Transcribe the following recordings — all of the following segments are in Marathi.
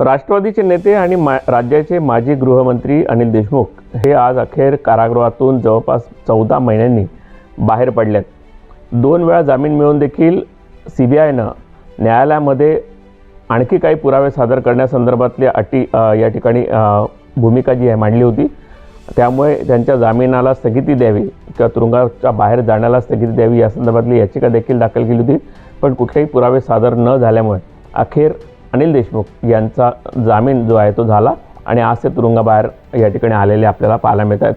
राष्ट्रवादीचे नेते आणि मा राज्याचे माजी गृहमंत्री अनिल देशमुख हे आज अखेर कारागृहातून जवळपास चौदा महिन्यांनी बाहेर पडलेत. दोन वेळा जामीन मिळून देखील सी बी आयनं न्यायालयामध्ये आणखी काही पुरावे सादर करण्यासंदर्भातल्या अटी या ठिकाणी भूमिका जी आहे मांडली होती. त्यामुळे त्यांच्या जामिनाला स्थगिती द्यावी किंवा तुरुंगाच्या बाहेर जाण्याला स्थगिती द्यावी या संदर्भातली याचिका देखील दाखल केली होती. पण कुठलेही पुरावे सादर न झाल्यामुळे अखेर अनिल देशमुख यांचा जामीन जो आहे तो झाला आणि आज ते तुरुंगाबाहेर या ठिकाणी आलेले आपल्याला पाहायला मिळत आहेत.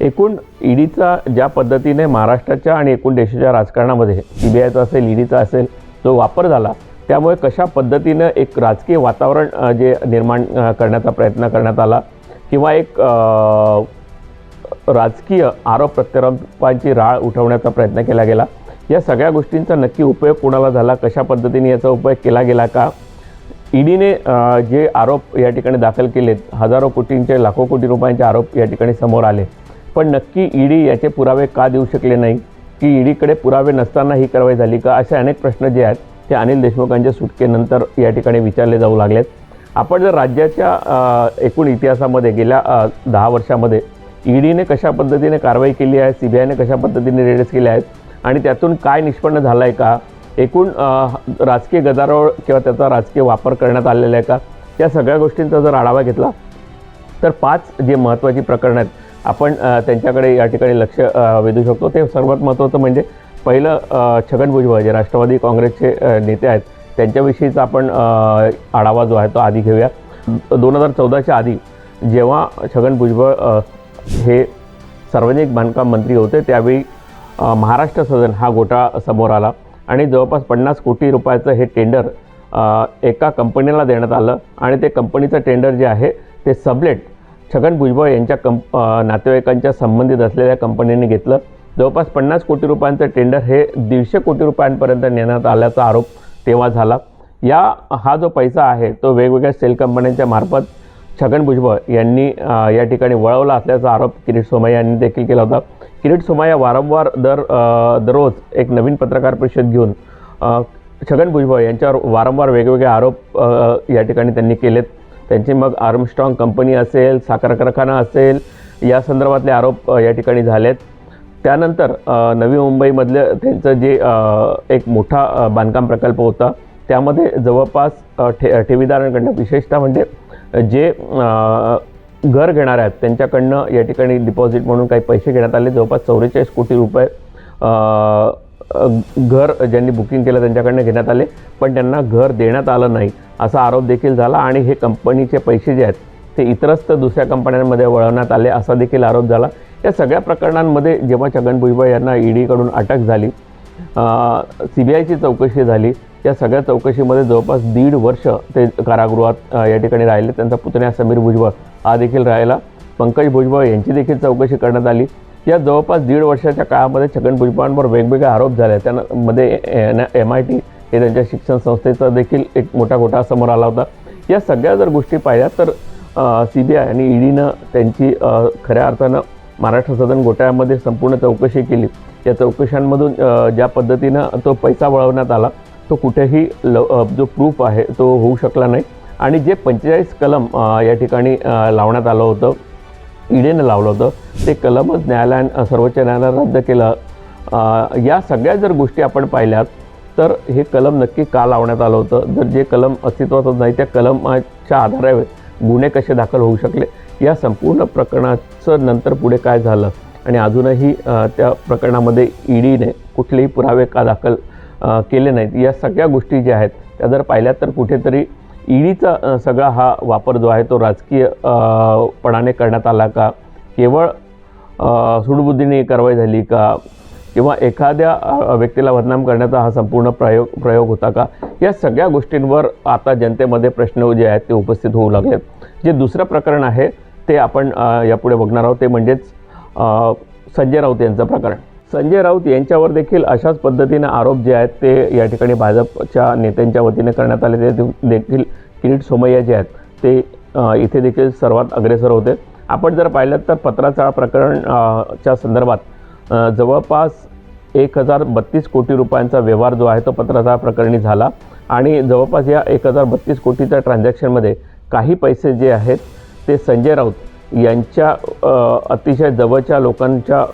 एकूण ईडीचा ज्या पद्धतीने महाराष्ट्राच्या आणि एकूण देशाच्या राजकारणामध्ये सी बी आयचा असेल ईडीचा असेल जो वापर झाला त्यामुळे कशा पद्धतीनं एक राजकीय वातावरण जे निर्माण करण्याचा प्रयत्न करण्यात आला किंवा एक राजकीय आरोप प्रत्यारोपांची राळ उठवण्याचा प्रयत्न केला गेला या सगळ्या गोष्टींचा नक्की उपयोग कोणाला झाला कशा पद्धतीने याचा उपयोग केला गेला का? ईडीने जे आरोप या ठिकाणी दाखल केलेत हजारो कोटींचे लाखो कोटी रुपयांचे आरोप या ठिकाणी समोर आले. पण नक्की ईडी याचे पुरावे का देऊ शकले नाही? की ईडीकडे पुरावे नसताना ही कारवाई झाली का? असे अनेक प्रश्न जे आहेत ते अनिल देशमुखांच्या सुटकेनंतर या ठिकाणी विचारले जाऊ लागलेत. आपण जर राज्याच्या एकूण इतिहासामध्ये गेल्या दहा वर्षामध्ये ईडीने कशा पद्धतीने कारवाई केली आहे सी बी आयने कशा पद्धतीने रेड्स केल्या आहेत आणि त्यातून काय निष्पन्न झालं आहे का? एकूण राजकीय गदारोळ किंवा त्याचा राजकीय वापर करण्यात आलेला आहे का? या सगळ्या गोष्टींचा जर आढावा घेतला तर पाच जे महत्त्वाची प्रकरणं आहेत आपण त्यांच्याकडे या ठिकाणी लक्ष वेधू शकतो. ते सर्वात महत्त्वाचं म्हणजे पहिलं छगन भुजबळ जे राष्ट्रवादी काँग्रेसचे नेते आहेत त्यांच्याविषयीचा आपण आढावा जो आहे तो आधी घेऊया. दोन हजार चौदाच्या आधी जेव्हा छगन भुजबळ हे सार्वजनिक बांधकाम मंत्री होते त्यावेळी महाराष्ट्र सदन हा घोटाळा समोर आला. आणि जवळपास पन्नास कोटी रुपयाचं हे टेंडर एका कंपनीला देण्यात आलं. आणि ते कंपनीचं टेंडर जे आहे ते सबलेट छगन भुजबळ यांच्या कंप नातेवाईकांच्या संबंधित असलेल्या कंपनीने घेतलं. जवळपास पन्नास कोटी रुपयांचं टेंडर हे दीडशे कोटी रुपयांपर्यंत नेण्यात आल्याचा आरोप तेव्हा झाला. या हा जो पैसा आहे तो वेगवेगळ्या सेल कंपन्यांच्या मार्फत छगन भुजबळ यांनी या ठिकाणी वळवला असल्याचा आरोप किरीट सोमय्या यांनी देखील केला होता. किरीट सोमाया वारंवार दर दररोज एक नवीन पत्रकार परिषद घेऊन छगन भुजबळ यांच्यावर वारंवार वेगवेगळे आरोप या ठिकाणी त्यांनी केलेत. त्यांचे मग आर्मस्ट्रॉंग कंपनी असेल साखर कारखाना असेल या संदर्भातले आरोप या ठिकाणी झालेत. त्यानंतर नवी मुंबईमधलं त्यांचं जे एक मोठा बांधकाम प्रकल्प होता त्यामध्ये जवळपास ठे ठेवीदारांकडनं विशेषतः म्हणजे जे घर घेणार आहेत. त्यांच्याकडनं या ठिकाणी डिपॉझिट म्हणून काही पैसे घेण्यात आले. जवळपास चौवेचाळीस कोटी रुपये घर ज्यांनी बुकिंग केलं त्यांच्याकडनं घेण्यात आले. पण त्यांना घर देण्यात आलं नाही असा आरोप देखील झाला आणि हे कंपनीचे पैसे जे आहेत ते इतरस्त दुसऱ्या कंपन्यांमध्ये वळवण्यात आले असा देखील आरोप झाला. या सगळ्या प्रकरणांमध्ये जेव्हा छगन भुजबळ यांना ईडीकडून अटक झाली सी बी आयची चौकशी झाली या सगळ्या चौकशीमध्ये जवळपास दीड वर्ष ते कारागृहात या ठिकाणी राहिले. त्यांचा पुतण्या समीर भुजबळ हा देखील राहिला. पंकज भुजबळ यांची देखील चौकशी करण्यात आली. या जवळपास दीड वर्षाच्या काळामध्ये छगन भुजबळांवर वेगवेगळे आरोप झाले. त्यामध्ये एम आय टी हे त्यांच्या शिक्षण संस्थेचा देखील एक मोठा घोटाळा समोर आला होता. या सगळ्या जर गोष्टी पाहिल्या तर सी बी आय आणि ईडीनं त्यांची खऱ्या अर्थानं महाराष्ट्र सदन घोटाळ्यामध्ये संपूर्ण चौकशी केली. या चौकशांमधून ज्या पद्धतीनं तो पैसा वळवण्यात आला तो कुठेही ल जो प्रूफ आहे तो होऊ शकला नाही. आणि जे पंचेचाळीस कलम या ठिकाणी लावण्यात आलं होतं ईडीनं लावलं होतं ते कलमच न्यायालयानं सर्वोच्च न्यायालयानं रद्द केलं. या सगळ्या जर गोष्टी आपण पाहिल्यात तर हे कलम नक्की का लावण्यात आलं होतं? जर जे कलम अस्तित्वातच नाही त्या कलमाच्या आधारे गुन्हे कसे दाखल होऊ शकले? या संपूर्ण प्रकरणाचं नंतर पुढे काय झालं? आणि अजूनही त्या प्रकरणामध्ये ईडीने कुठलेही पुरावे का दाखल केले नाहीत? या सगळ्या गोष्टी ज्या आहेत त्या जर पाहिल्यात तर कुठेतरी ईडीचा सगळा हा वापर जो आहे तो राजकीय पणाने करण्यात आला का? केवळ सुडबुद्धीने कारवाई झाली का? किंवा एखाद्या व्यक्तीला बदनाम करण्याचा हा संपूर्ण प्रयोग प्रयोग होता का? या सगळ्या गोष्टींवर आता जनतेमध्ये प्रश्न जे आहेत ते उपस्थित होऊ लागलेत. जे दुसरं प्रकरण आहे ते आपण यापुढे बघणार आहोत. ते म्हणजेच संजय राऊत यांचं प्रकरण. संजय राऊत यांच्यावर देखील अशाच पद्धतीने आरोप जे आहेत ते या ठिकाणी भाजपच्या नेत्यांच्या वतीने करण्यात आले. ते देखील किरीट सोमय्या जे आहेत ते इथे देखील सर्वात अग्रेसर होते. आपण जर पाहिलं तर पत्राचाळ प्रकरण च्या संदर्भात जवळपास एक हजार बत्तीस कोटी रुपयांचा व्यवहार जो आहे तो पत्राचाळ प्रकरणी झाला आणि जवळपास या एक हजार बत्तीस कोटीच्या ट्रान्झॅक्शनमध्ये काही पैसे जे आहेत ते संजय राऊत यांच्या अतिशय जवळच्या लोकांच्या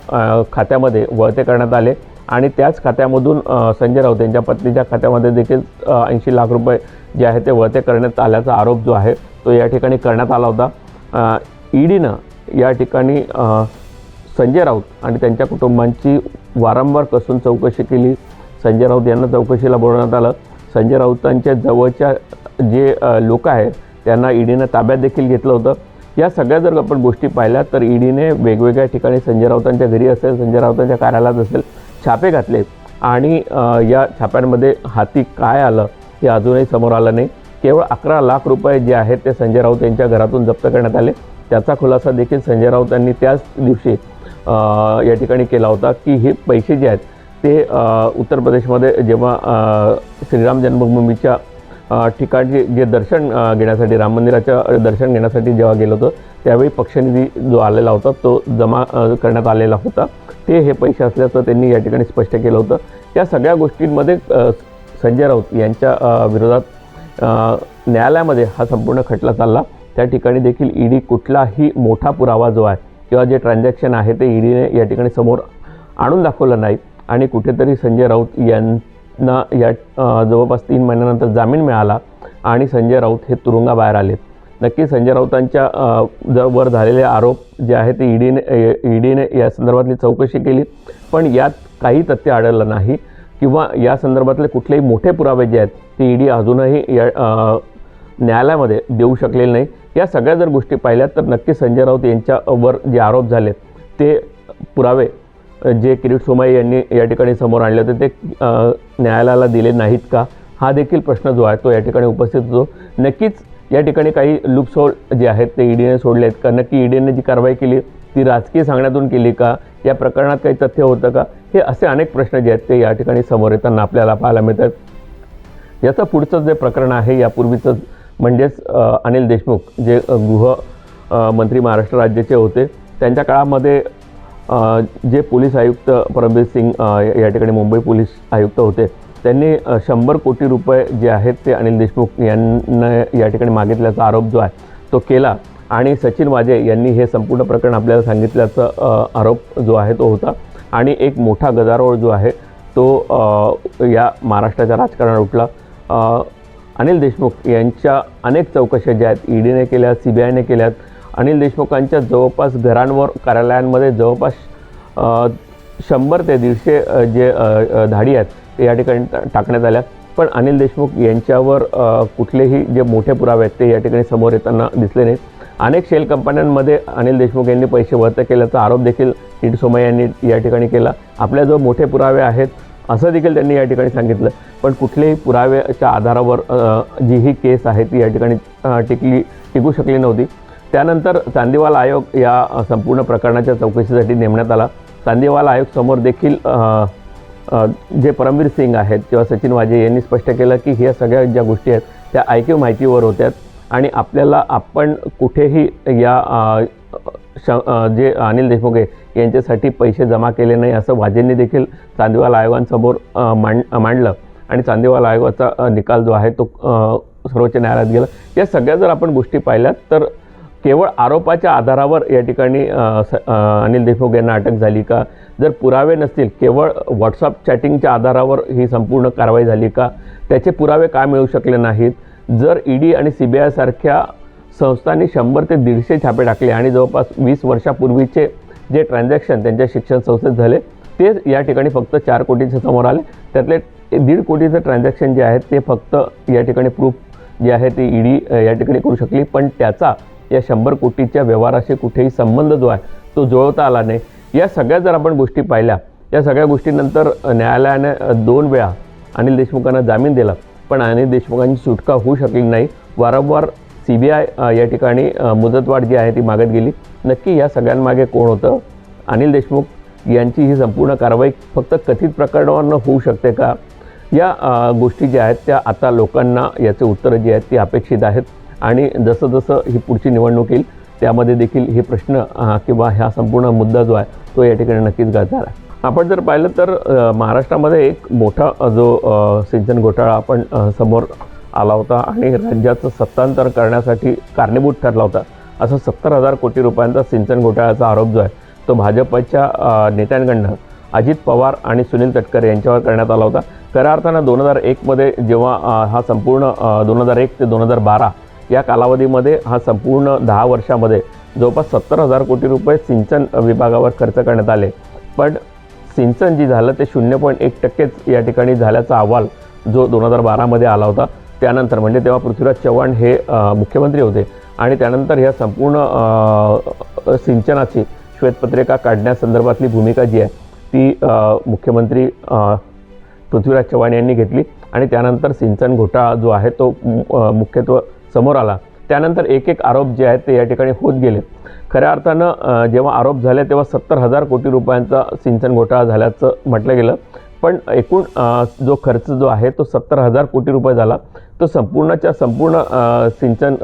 खात्यामध्ये वळते करण्यात आले. आणि त्याच खात्यामधून संजय राऊत यांच्या पत्नीच्या खात्यामध्ये देखील ऐंशी लाख रुपये जे आहे ते वळते करण्यात आल्याचा आरोप जो आहे तो या ठिकाणी करण्यात आला होता. ईडीनं या ठिकाणी संजय राऊत आणि त्यांच्या कुटुंबांची वारंवार कसून चौकशी केली. संजय राऊत यांना चौकशीला बोलवण्यात आलं. संजय राऊतांच्या जवळच्या जे लोक आहेत त्यांना ईडीनं ताब्यात देखील घेतलं होतं. या सगळ्या जर आपण गोष्टी पाहिल्या तर ईडीने वेगवेगळ्या ठिकाणी संजय राऊतांच्या घरी असेल संजय राऊतांच्या कार्यालयात असेल छापे घातले. आणि या छाप्यांमध्ये हाती काय आलं हे अजूनही समोर आलं नाही. केवळ अकरा लाख रुपये जे आहेत ते संजय राऊत यांच्या घरातून जप्त करण्यात आले. त्याचा खुलासा देखील संजय राऊत यांनी त्याच दिवशी या ठिकाणी केला होता की हे पैसे जे आहेत ते उत्तर प्रदेशमध्ये जेव्हा श्रीराम जन्मभूमीच्या ठिकाणी जे दर्शन घेण्यासाठी राम मंदिराच्या दर्शन घेण्यासाठी जेव्हा गेलो होतो त्यावेळी पक्षनिधी जो आलेला होता तो जमा करण्यात आलेला होता. ते हे पैसे असल्याचं त्यांनी या ठिकाणी स्पष्ट केलं होतं. या सगळ्या गोष्टींमध्ये संजय राऊत यांच्या विरोधात न्यायालयामध्ये हा संपूर्ण खटला चालला. त्या ठिकाणी देखील ईडी कुठलाही मोठा पुरावा जो आहे किंवा जे ट्रान्झॅक्शन आहे ते ईडीने या ठिकाणी समोर आणून दाखवलं नाही. आणि कुठेतरी संजय राऊत यां ना या जवळपास तीन महिन्यानंतर जामीन मिळाला आणि संजय राऊत हे तुरुंगाबाहेर आले नक्की संजय राऊतांच्या जर वर झालेले आरोप जे आहे ते ईडीने ईडीने या संदर्भातली चौकशी केली. पण यात काही तथ्य आढळलं नाही किंवा या संदर्भातले कुठलेही मोठे पुरावे जे आहेत ते ईडी अजूनही या न्यायालयामध्ये देऊ शकलेले नाही. या सगळ्या जर गोष्टी पाहिल्यात तर नक्की संजय राऊत यांच्यावर जे आरोप झाले ते पुरावे जे किरीट सोमाई यांनी या ठिकाणी समोर आणले होते ते न्यायालयाला दिले नाहीत का? हा देखील प्रश्न जो आहे तो या ठिकाणी उपस्थित होतो. नक्कीच या ठिकाणी काही लुपसोल जे आहेत ते ईडीने सोडले आहेत का? नक्की ईडीने जी कारवाई केली ती राजकीय सांगण्यातून केली का? या प्रकरणात काही तथ्य होतं का? हे असे अनेक प्रश्न जे आहेत ते या ठिकाणी समोर येताना आपल्याला पाहायला मिळतात. याचं पुढचं जे प्रकरण आहे यापूर्वीचं म्हणजेच अनिल देशमुख जे गृह मंत्री महाराष्ट्र राज्याचे होते त्यांच्या काळामध्ये जे पोलीस आयुक्त परमबीर सिंग या ठिकाणी मुंबई पोलीस आयुक्त होते त्यांनी शंभर कोटी रुपये जे आहेत ते अनिल देशमुख यांना या ठिकाणी मागितल्याचा आरोप जो आहे तो केला. आणि सचिन वाजे यांनी हे संपूर्ण प्रकरण आपल्याला सांगितल्याचा आरोप जो आहे तो होता. आणि एक मोठा गदारोळ जो आहे तो या महाराष्ट्राच्या राजकारणात उठला. अनिल देशमुख यांच्या अनेक चौकशा ज्या आहेत ईडीने केल्या सी बी आयने केल्यात अनिल देशमुखांच्या जवळपास घरांवर कार्यालयांमध्ये जवळपास शंभर ते दीडशे जे धाडी आहेत ते या ठिकाणी टाकण्यात आल्या. पण अनिल देशमुख यांच्यावर कुठलेही जे मोठे पुरावे आहेत ते या ठिकाणी समोर येताना दिसले नाहीत. अनेक शेल कंपन्यांमध्ये अनिल देशमुख यांनी पैसे वर्त केल्याचा आरोप देखील किट सोमय यांनी या ठिकाणी केला. आपल्याजवळ मोठे पुरावे आहेत असं देखील त्यांनी या ठिकाणी सांगितलं. पण कुठल्याही पुराव्याच्या आधारावर जी ही केस आहे ती या ठिकाणी टिकली टिकू शकली नव्हती. त्यानंतर चांदीवाल आयोग या संपूर्ण प्रकरणाच्या चौकशीसाठी नेमण्यात आला. चांदीवाल आयोग समोर देखील जे परमवीर सिंग आहेत किंवा सचिन वाजे यांनी स्पष्ट केलं की ह्या सगळ्या ज्या गोष्टी आहेत त्या ऐकीव माहितीवर होत्यात आणि आपल्याला आपण कुठेही या श जे अनिल देशमुख आहे यांच्यासाठी पैसे जमा केले नाही असं वाजेंनी देखील चांदीवाल आयोगांसमोर मांड मांडलं. आणि चांदीवाल आयोगाचा निकाल जो आहे तो सर्वोच्च न्यायालयात गेला. या सगळ्या जर आपण गोष्टी पाहिल्यात तर केवळ आरोपाच्या आधारावर या ठिकाणी स- अनिल देशमुख यांना अटक झाली का? जर पुरावे नसतील केवळ व्हॉट्सअप चॅटिंगच्या आधारावर ही संपूर्ण कारवाई झाली का? त्याचे पुरावे का मिळू शकले नाहीत? जर ई डी आणि सी बी आयसारख्या संस्थांनी शंभर ते दीडशे छापे टाकले आणि जवळपास वीस वर्षापूर्वीचे जे ट्रान्झॅक्शन त्यांच्या शिक्षण संस्थेत झाले ते या ठिकाणी फक्त चार कोटीचे समोर आले. त्यातले दीड कोटीचं ट्रान्झॅक्शन जे आहेत ते फक्त या ठिकाणी प्रूफ जे आहे ते ईडी या ठिकाणी करू शकली. पण त्याचा या शंभर कोटीच्या व्यवहाराशी कुठेही संबंध जो आहे तो जुळवता आला नाही. या सगळ्या जर आपण गोष्टी पाहिल्या या सगळ्या गोष्टीनंतर न्यायालयाने दोन वेळा अनिल देशमुखांना जामीन दिला पण अनिल देशमुखांची सुटका होऊ शकली नाही. वारंवार सी बी आय या ठिकाणी मुदतवाढ जी आहे ती मागत गेली. नक्की या सगळ्यांमागे कोण होतं? अनिल देशमुख यांची ही संपूर्ण कारवाई फक्त कथित प्रकरणावरनं होऊ शकते का? या गोष्टी ज्या आहेत त्या आता लोकांना याचे उत्तरं जी आहेत ती अपेक्षित आहेत. आणि जसं जसं ही पुढची निवडणूक येईल त्यामध्ये देखील हे प्रश्न किंवा हा संपूर्ण मुद्दा जो आहे तो या ठिकाणी नक्कीच गाजणार आहे. आपण जर पाहिलं तर महाराष्ट्रामध्ये एक मोठा जो सिंचन घोटाळा आपण समोर आला होता आणि राज्याचं सत्तांतर करण्यासाठी कारणीभूत ठरला होता असं सत्तर हजार कोटी रुपयांचा सिंचन घोटाळ्याचा आरोप जो आहे तो भाजपच्या नेत्यांकडनं अजित पवार आणि सुनील तटकरे यांच्यावर करण्यात आला होता. खऱ्या अर्थानं दोन हजार एकमध्ये जेव्हा हा संपूर्ण दोन हजार एक ते दोन हजार बारा या कालावधीमध्ये हा संपूर्ण दहा वर्षामध्ये जवळपास सत्तर हजार कोटी रुपये सिंचन विभागावर खर्च करण्यात आले. पण सिंचन जी झालं ते शून्य पॉईंट एक टक्केच या ठिकाणी झाल्याचा अहवाल जो दोन हजार बारामध्ये आला होता त्यानंतर म्हणजे तेव्हा पृथ्वीराज चव्हाण हे मुख्यमंत्री होते आणि त्यानंतर ह्या संपूर्ण सिंचनाची श्वेतपत्रिका काढण्यासंदर्भातली भूमिका जी आहे ती मुख्यमंत्री पृथ्वीराज चव्हाण यांनी घेतली आणि त्यानंतर सिंचन घोटाळा जो आहे तो मुख्यत्व समोर आला. त्यानंतर एक एक आरोप जे आहेत ते या ठिकाणी होत गेले खऱ्या अर्थानं जेव्हा आरोप झाले तेव्हा सत्तर हजार कोटी रुपयांचा सिंचन घोटाळा झाल्याचं म्हटलं गेलं. पण एकूण जो खर्च जो आहे तो सत्तर हजार कोटी रुपये झाला. तो संपूर्णच्या संपूर्ण सिंचन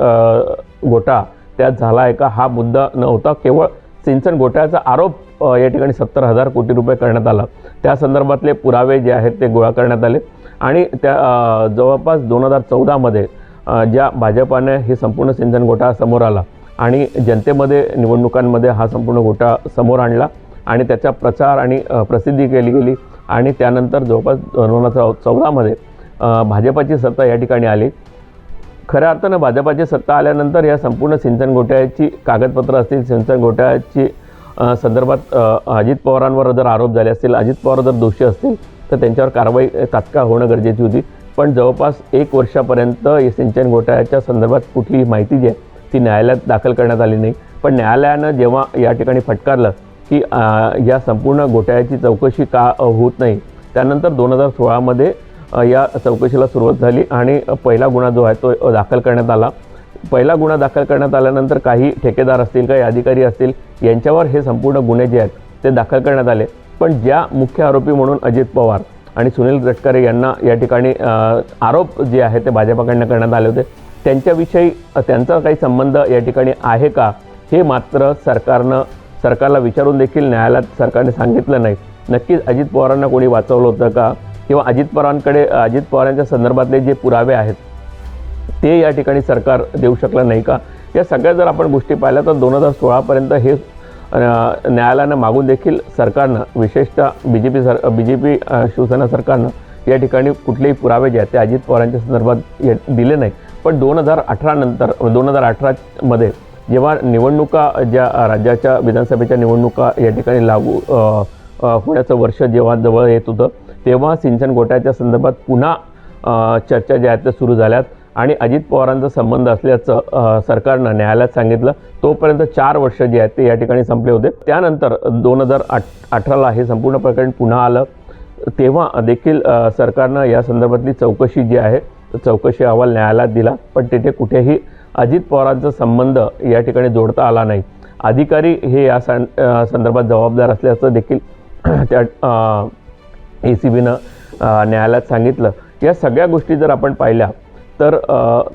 घोटाळा त्यात झाला आहे का? हा मुद्दा नव्हता. केवळ सिंचन घोटाळ्याचा आरोप या ठिकाणी सत्तर हजार कोटी रुपये करण्यात आला. त्या संदर्भातले पुरावे जे आहेत ते गोळा करण्यात आले. आणि त्या जवळपास दोन हजार चौदामध्ये ज्या भाजपाने हे संपूर्ण सिंचन घोटाळा समोर आला आणि जनतेमध्ये निवडणुकांमध्ये हा संपूर्ण घोटाळा समोर आणला आणि त्याचा प्रचार आणि प्रसिद्धी केली गेली आणि त्यानंतर जवळपास दोन हजार चौदामध्ये भाजपाची सत्ता या ठिकाणी आली. खऱ्या अर्थानं भाजपाची सत्ता आल्यानंतर या संपूर्ण सिंचन घोटाळ्याची कागदपत्रं असतील सिंचन घोटाळ्याची संदर्भात अजित पवारांवर जर आरोप झाले असतील अजित पवार जर दोषी असतील तर त्यांच्यावर कारवाई तात्काळ होणं गरजेची होती. पण जवळपास एक वर्षापर्यंत या सिंचन घोटाळ्याच्या संदर्भात कुठलीही माहिती जी आहे ती न्यायालयात दाखल करण्यात आली नाही. पण न्यायालयानं जेव्हा या ठिकाणी फटकारलं की या संपूर्ण घोटाळ्याची चौकशी का होत नाही त्यानंतर दोन हजार सोळामध्ये या चौकशीला सुरुवात झाली आणि पहिला गुन्हा जो आहे तो दाखल करण्यात आला. पहिला गुन्हा दाखल करण्यात आल्यानंतर काही ठेकेदार असतील काही अधिकारी असतील यांच्यावर हे संपूर्ण गुन्हे जे आहेत ते दाखल करण्यात आले. पण ज्या मुख्य आरोपी म्हणून अजित पवार आणि सुनील गटकरे यांना या ठिकाणी आरोप जे आहे ते भाजपाकडनं करण्यात आले होते. त्यांच्याविषयी त्यांचा काही संबंध या ठिकाणी आहे का? हे मात्र सरकारनं सरकारला विचारून देखील न्यायालयात सरकारने सांगितलं नाही. नक्कीच अजित पवारांना कोणी वाचवलं होतं का? किंवा अजित पवारांकडे अजित पवारांच्या संदर्भातले जे पुरावे आहेत ते या ठिकाणी सरकार देऊ शकलं नाही का? या सगळ्या जर आपण गोष्टी पाहिल्या तर दोन हजार सोळापर्यंत हे न्यायालयानं मागून देखील सरकारनं विशेषतः B J P sir B J P Shiv Sena सरकारनं या ठिकाणी कुठलेही पुरावे जे आहेत ते अजित पवारांच्या संदर्भात ये- दिले नाही पण दोन हजार अठरा नंतर दोन हजार अठरामध्ये जेव्हा निवडणुका ज्या राज्याच्या विधानसभेच्या निवडणुका या ठिकाणी लागू होण्याचं वर्ष जेव्हा जवळ येत होतं तेव्हा सिंचन घोटाळ्याच्या संदर्भात पुन्हा चर्चा ज्या आहेत त्या सुरू झाल्यात. आणि अजित पवारांचा संबंध असल्याचं सरकारनं न्यायालयात सांगितलं. तोपर्यंत चार वर्ष जे आहेत ते या ठिकाणी संपले होते. त्यानंतर दोन हजार आठ अठराला हे संपूर्ण प्रकरण पुन्हा आलं. तेव्हा देखील सरकारनं या संदर्भातली चौकशी जी आहे चौकशी अहवाल न्यायालयात दिला. पण तिथे कुठेही अजित पवारांचा संबंध या ठिकाणी जोडता आला नाही. अधिकारी हे या सं संदर्भात जबाबदार असल्याचं देखील त्या ए सी बीनं न्यायालयात सांगितलं. या सगळ्या गोष्टी जर आपण पाहिल्या तर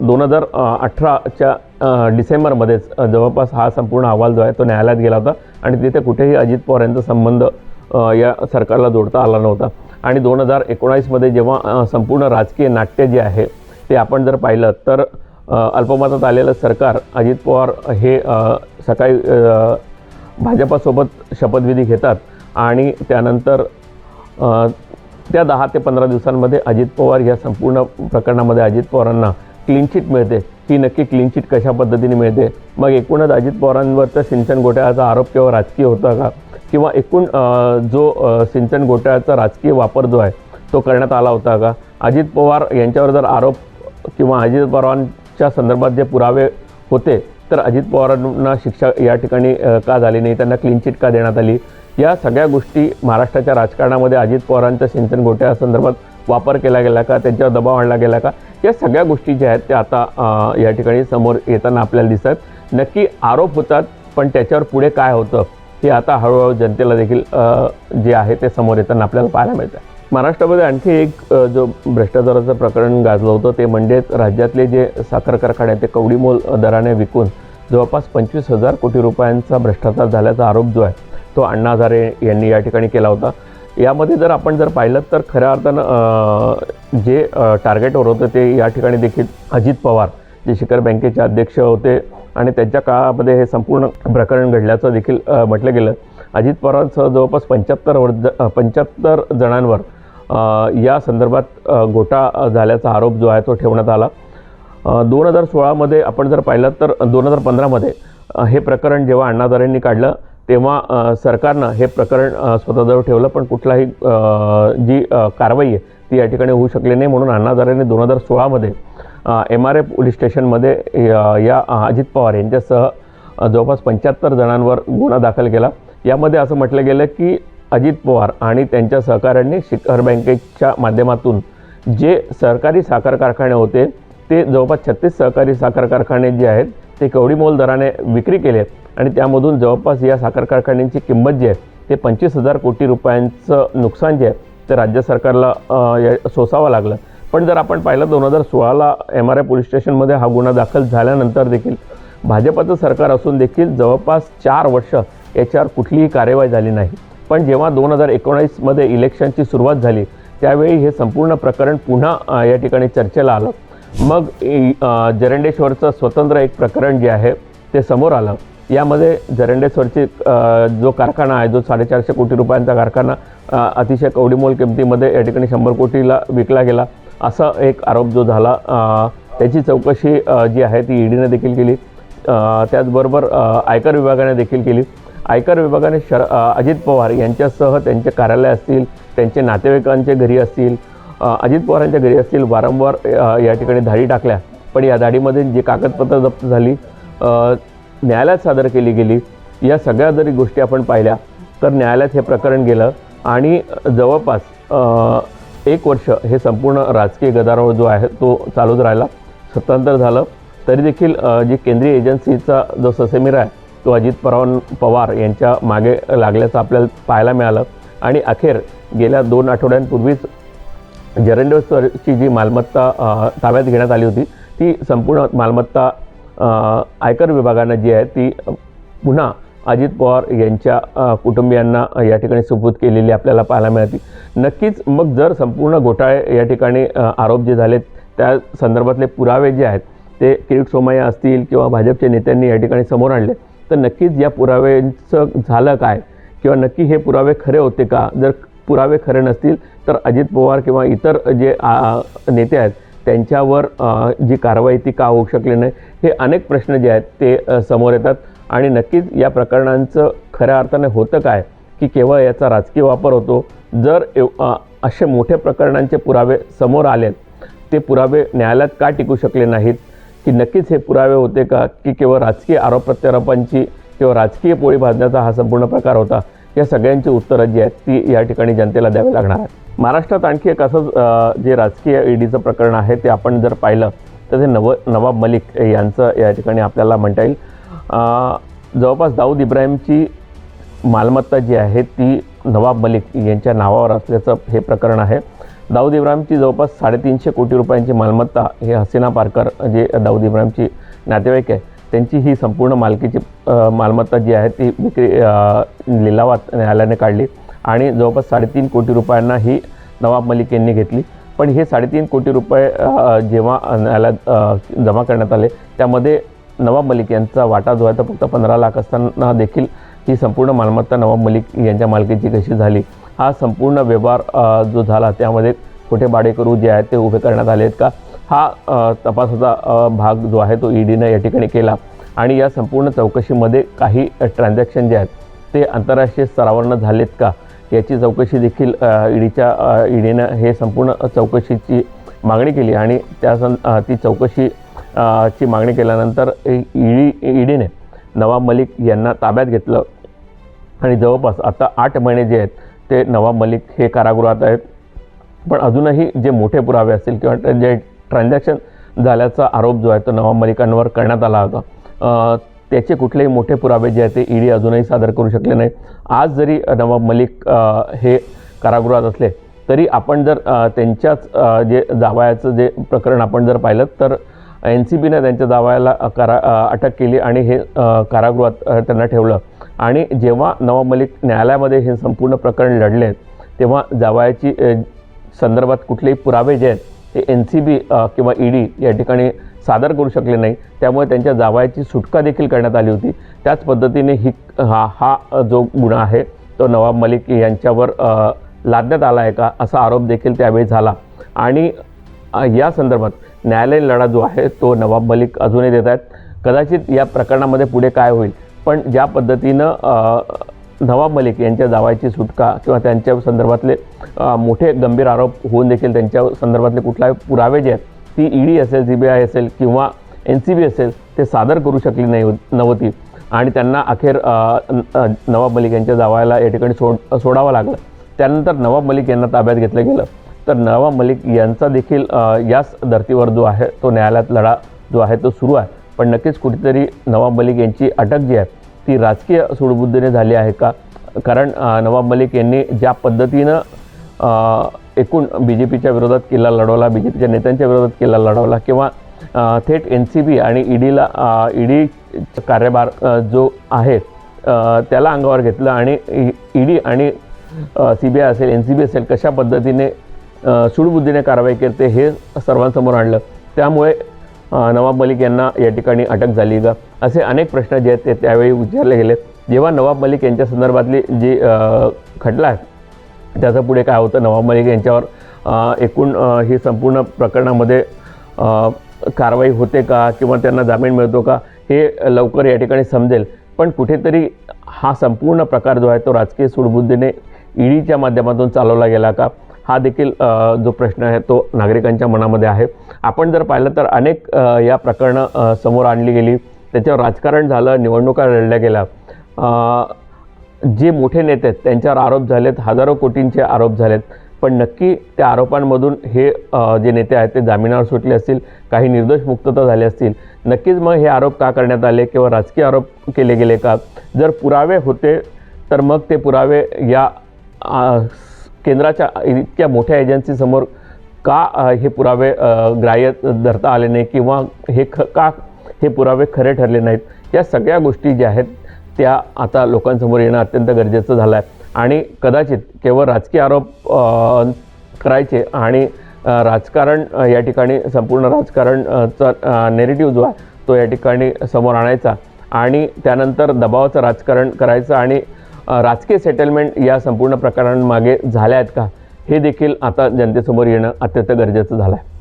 दोन हजार अठराच्या डिसेंबरमध्येच जवळपास हा संपूर्ण अहवाल जो आहे तो न्यायालयात गेला होता आणि तिथे कुठेही अजित पवार यांचा संबंध या सरकारला जोडता आला नव्हता. आणि दोन हजार एकोणावीसमध्ये जेव्हा संपूर्ण राजकीय नाट्य जे आहे ते आपण जर पाहिलं तर अल्पमतात आलेलं सरकार अजित पवार हे सकाळी भाजपासोबत शपथविधी घेतात आणि त्यानंतर त्या दहा ते पंधरा दिवसांमध्ये अजित पवार या संपूर्ण प्रकरणामध्ये अजित पवारांना क्लीन चिट मिळते. ही नक्की क्लीन चिट कशा पद्धतीने मिळते? मग एकूणच अजित पवारांवरचा सिंचन घोटाळ्याचा आरोप केवळ राजकीय होता का? किंवा एकूण जो सिंचन घोटाळ्याचा राजकीय वापर जो आहे तो करण्यात आला होता का? अजित पवार यांच्यावर जर आरोप किंवा अजित पवारांच्या संदर्भात जे पुरावे होते तर अजित पवारांना शिक्षा या ठिकाणी का झाली नाही? त्यांना क्लीन चिट का देण्यात आली? या सगळ्या गोष्टी महाराष्ट्राच्या राजकारणामध्ये अजित पवारांच्या सिंचन घोटाळ्यासंदर्भात वापर केला गेला का त्यांच्यावर दबाव आणला गेला का या सगळ्या गोष्टी ज्या आहेत त्या आता या ठिकाणी समोर येताना आपल्याला दिसतात नक्की आरोप होतात पण त्याच्यावर पुढे काय होतं हे आता हळूहळू जनतेला देखील जे आहे ते समोर येताना आपल्याला पाहायला मिळतं महाराष्ट्रामध्ये आणखी एक जो भ्रष्टाचाराचं प्रकरण गाजलं होतं ते म्हणजेच राज्यातले जे साखर कारखाने आहेत ते कवडीमोल दराने विकून जवळपास पंचवीस हजार कोटी रुपयांचा भ्रष्टाचार झाल्याचा आरोप जो आहे तो अण्णा हजारे यांनी या ठिकाणी केला होता. यामध्ये जर आपण जर पाहिलं तर खऱ्या अर्थानं जे टार्गेटवर होतं ते या ठिकाणी देखील अजित पवार जे शिखर बँकेचे अध्यक्ष होते आणि त्यांच्या काळामध्ये हे संपूर्ण प्रकरण घडल्याचं देखील म्हटलं गेलं. अजित पवारांसह जवळपास पंच्याहत्तर वर्ज पंच्याहत्तर जणांवर या संदर्भात गोटा झाल्याचा आरोप जो आहे तो ठेवण्यात आला. दोन हजार सोळामध्ये आपण जर पाहिलं तर दोन हजार पंधरामध्ये हे प्रकरण जेव्हा अण्णाधारेंनी काढलं तेव्हा सरकारनं हे प्रकरण स्वतःजवळ ठेवलं पण कुठलाही जी कारवाई आहे ती या ठिकाणी होऊ शकली नाही म्हणून अण्णादारांनी दोन हजार सोळामध्ये एम आर ए पोलीस स्टेशनमध्ये या अजित पवार यांच्यासह जवळपास पंच्याहत्तर जणांवर गुन्हा दाखल केला. यामध्ये असं म्हटलं गेलं की अजित पवार आणि त्यांच्या सहकाऱ्यांनी शिखर बँकेच्या माध्यमातून जे सरकारी साखर कारखाने होते ते जवळपास छत्तीस सहकारी साखर कारखाने जे आहेत ते कवडीमोल दराने विक्री केले आणि त्यामधून जवळपास या साखर कारखान्यांची किंमत जी आहे ते पंचवीस हजार कोटी रुपयांचं नुकसान जे आहे ते राज्य सरकारला सोसावं लागलं. पण जर आपण पाहिलं दोन हजार सोळाला एम आर आय पोलीस स्टेशनमध्ये हा गुन्हा दाखल झाल्यानंतर देखील भाजपचं सरकार असून देखील जवळपास चार वर्ष याच्यावर कुठलीही कार्यवाही झाली नाही. पण जेव्हा दोन हजार एकोणीसमध्ये इलेक्शनची सुरुवात झाली त्यावेळी हे संपूर्ण प्रकरण पुन्हा या ठिकाणी चर्चेला आलं. मग जरंडेश्वरचं स्वतंत्र एक प्रकरण जे आहे ते समोर आलं. यामध्ये जरंडेश्वरची जो कारखाना आहे जो साडेचारशे कोटी रुपयांचा कारखाना अतिशय कवडीमोल किमतीमध्ये या ठिकाणी शंभर कोटीला विकला गेला असा एक आरोप जो झाला त्याची चौकशी जी आहे ती ईडीने देखील केली त्याचबरोबर आयकर विभागाने देखील केली. आयकर विभागाने शर अजित पवार यांच्यासह त्यांचे कार्यालय असतील त्यांचे नातेवाईकांचे घरी असतील अजित पवारांच्या घरी असतील वारंवार या ठिकाणी धाडी टाकल्या. पण या धाडीमध्ये जी कागदपत्र जप्त झाली न्यायालयात सादर केली गेली. या सगळ्या जरी गोष्टी आपण पाहिल्या तर न्यायालयात हे प्रकरण गेलं आणि जवळपास एक वर्ष हे संपूर्ण राजकीय गदारोळ जो आहे तो चालूच राहिला. सत्तांतर झालं. तरी देखील जी केंद्रीय एजन्सीचा जो ससेमिरा आहे तो अजित पवार पवार यांच्या मागे लागल्याचं आपल्याला पाहायला मिळालं. आणि अखेर गेल्या दोन आठवड्यांपूर्वीच जरंडेश्वरची जी मालमत्ता ताब्यात घेण्यात आली होती ती संपूर्ण मालमत्ता आयकर विभागानं जी आहे ती पुन्हा अजित पवार यांच्या कुटुंबियांना या ठिकाणी सुपूत केलेली आपल्याला पाहायला मिळते नक्कीच मग जर संपूर्ण घोटाळे या ठिकाणी आरोप जे झालेत त्या संदर्भातले पुरावे जे आहेत ते किरीट सोमय्या असतील किंवा भाजपच्या नेत्यांनी या ठिकाणी समोर आणले तर नक्कीच या पुराव्यांचं झालं काय? किंवा नक्की हे पुरावे खरे होते का? जर पुरावे खरे नसतील तर अजित पवार किंवा इतर जे नेते आहेत त्यांच्यावर जी कारवाई ती का होऊ शकली नाही हे अनेक प्रश्न जे आहेत ते समोर येतात. आणि नक्कीच या प्रकरणांचं खऱ्या अर्थाने होतं काय की केवळ याचा राजकीय वापर होतो. जर एव- असे मोठ्या प्रकरणांचे पुरावे समोर आलेत ते पुरावे न्यायालयात का टिकू शकले नाहीत? की नक्कीच हे पुरावे होते का? की केवळ राजकीय आरोप प्रत्यारोपांची किंवा राजकीय पोळी भाजण्याचा हा संपूर्ण प्रकार होता? या सगळ्यांची उत्तरं जी आहेत ती या ठिकाणी जनतेला द्यावी लागणार आहेत. महाराष्ट्रात आणखी एक असंच जे राजकीय ईडीचं प्रकरण आहे ते आपण जर पाहिलं तर ते नव नवाब मलिक यांचं या ठिकाणी आपल्याला म्हणता येईल. जवळपास दाऊद इब्राहिमची मालमत्ता जी आहे ती नवाब मलिक यांच्या नावावर असल्याचं हे प्रकरण आहे. दाऊद इब्राहिमची जवळपास साडेतीनशे कोटी रुपयांची मालमत्ता हे हसीना पारकर जे दाऊद इब्राहिमची नातेवाईक आहे त्यांची ही संपूर्ण मालकीची मालमत्ता जी आहे ती विक्री लिलावात न्यायालयाने काढली आणि जवळपास साडेतीन कोटी रुपयांना ही नवाब मलिक यांनी घेतली. पण हे साडेतीन कोटी रुपये जेव्हा न्यायालयात जमा करण्यात आले त्यामध्ये नवाब मलिक यांचा वाटा जो आहे तो फक्त पंधरा लाख असताना देखील ही संपूर्ण मालमत्ता नवाब मलिक यांच्या मालकीची कशी झाली हा संपूर्ण व्यवहार जो झाला त्यामध्ये खोटे भाडेकरू जे आहेत ते उभे करण्यात आले आहेत का? हा तपासाचा भाग जो आहे तो ईडीनं या ठिकाणी केला. आणि या संपूर्ण चौकशीमध्ये काही ट्रान्झॅक्शन जे आहेत ते आंतरराष्ट्रीय स्तरावरनं झालेत का? याची चौकशी देखील ईडीच्या ईडीनं हे संपूर्ण चौकशीची मागणी केली. आणि त्या सं ती चौकशी ची मागणी केल्यानंतर ईडी ईडीने नवाब मलिक यांना ताब्यात घेतलं. आणि जवळपास आता आठ महिने जे आहेत ते नवाब मलिक हे कारागृहात आहेत. पण अजूनही जे मोठे पुरावे असतील किंवा जे ट्रान्झॅक्शन झाल्याचा आरोप जो आहे तो नवाब मलिकांवर करण्यात आला होता. त्याचे कुठलेही मोठे पुरावे जे आहेत ते ईडी अजूनही सादर करू शकले नाही आज जरी नवाब मलिक हे कारागृहात असले तरी आपण जर त्यांच्याच जे जावयाचं जे प्रकरण आपण जर पाहिलं तर एन सी बीनं त्यांच्या जावयाला कारा अटक केली आणि हे कारागृहात त्यांना ठेवलं. आणि जेव्हा नवाब मलिक न्यायालयामध्ये हे संपूर्ण प्रकरण लढले तेव्हा जावयाची संदर्भात कुठलेही पुरावे जे आहेत ते एन सी बी किंवा ई डी या ठिकाणी सादर करू शकले नाही. त्यामुळे त्यांच्या जावयाची सुटका देखील करण्यात आली होती. त्याच पद्धतीने ही हा हा जो गुन्हा आहे तो नवाब मलिक यांच्यावर लादण्यात आला आहे का? असा आरोप देखील त्यावेळी झाला. आणि या संदर्भात न्यायालयीन लढा जो आहे तो नवाब मलिक अजूनही देत आहेत. कदाचित या प्रकरणामध्ये पुढे काय होईल? पण ज्या पद्धतीनं नवाब मलिक यांच्या जावायची सुटका किंवा त्यांच्या संदर्भातले मोठे गंभीर आरोप होऊन देखील त्यांच्या संदर्भातले कुठलाही पुरावे जे आहेत ती ई डी असेल सी बी आय असेल किंवा एन सी बी असेल ते सादर करू शकली नाही नव्हती. आणि त्यांना अखेर नवाब मलिक यांच्या जावायला या ठिकाणी सोड सोडावं लागलं. त्यानंतर नवाब मलिक यांना ताब्यात घेतलं गेलं. तर नवाब मलिक यांचा देखील याच धर्तीवर जो आहे तो न्यायालयात लढा जो आहे तो सुरू आहे. पण नक्कीच कुठेतरी नवाब मलिक यांची अटक जी आहे ती राजकीय सूडबुद्धीने झाली आहे का? कारण नवाब मलिक यांनी ज्या पद्धतीनं एकूण बी जे पीच्या विरोधात किल्ला लढवला बी जे पीच्या नेत्यांच्या विरोधात किल्ला लढवला किंवा थेट एन सी बी आणि ईडीला ईडी कार्यभार जो आहे त्याला अंगावर घेतलं आणि ईडी आणि सी बी आय असेल एन सी बी असेल कशा पद्धतीने सुडबुद्धीने सूडबुद्धीने कारवाई करते हे सर्वांसमोर आणलं. त्यामुळे नवाब मलिक यांना या ठिकाणी अटक झाली का? असे अनेक प्रश्न जे आहेत ते त्यावेळी विचारले गेले. जेव्हा नवाब मलिक यांच्या संदर्भातली जी खटला आहे त्याचं पुढे काय होतं? नवाब मलिक यांच्यावर एकूण ही संपूर्ण प्रकरणामध्ये कारवाई होते का? किंवा त्यांना जामीन मिळतो का? हे लवकर या ठिकाणी समजेल. पण कुठेतरी हा संपूर्ण प्रकार जो आहे तो राजकीय सूडबुद्धीने ईडीच्या माध्यमातून चालवला गेला का? हा देखील जो प्रश्न आहे तो नागरिकांच्या मनामध्ये आहे. आपण जर पाहिलं तर अनेक या प्रकरणं समोर आणली गेली. त्याच्यावर राजकारण झालं निवडणुका लढल्या गेल्या. जे मोठे नेते आहेत त्यांच्यावर आरोप झालेत हजारो कोटींचे आरोप झालेत. पण नक्की त्या आरोपांमधून हे जे नेते आहेत ते जामिनावर सुटले असतील काही निर्दोष मुक्तता झाले असतील. नक्कीच मग हे आरोप का करण्यात आले किंवा राजकीय आरोप केले गेले का? जर पुरावे होते तर मग ते पुरावे या केंद्राच्या इतक्या मोठ्या एजन्सीसमोर का हे पुरावे ग्राह्य धरता आले नाही किंवा हे ख का हे पुरावे खरे ठरले नाहीत? या सगळ्या गोष्टी ज्या आहेत त्या आता लोकांसमोर येणं अत्यंत गरजेचं झालं आहे आणि कदाचित केवळ राजकीय आरोप करायचे आणि राजकारण या ठिकाणी संपूर्ण राजकारणचा नेरेटिव्ह जो आहे तो या ठिकाणी समोर आणायचा आणि त्यानंतर दबावाचं राजकारण करायचं आणि राजकीय सेटलमेंट या संपूर्ण प्रकरणांमागे झाल्या आहेत का? हे देखील आता जनतेसमोर येणं अत्यंत गरजेचं झालं आहे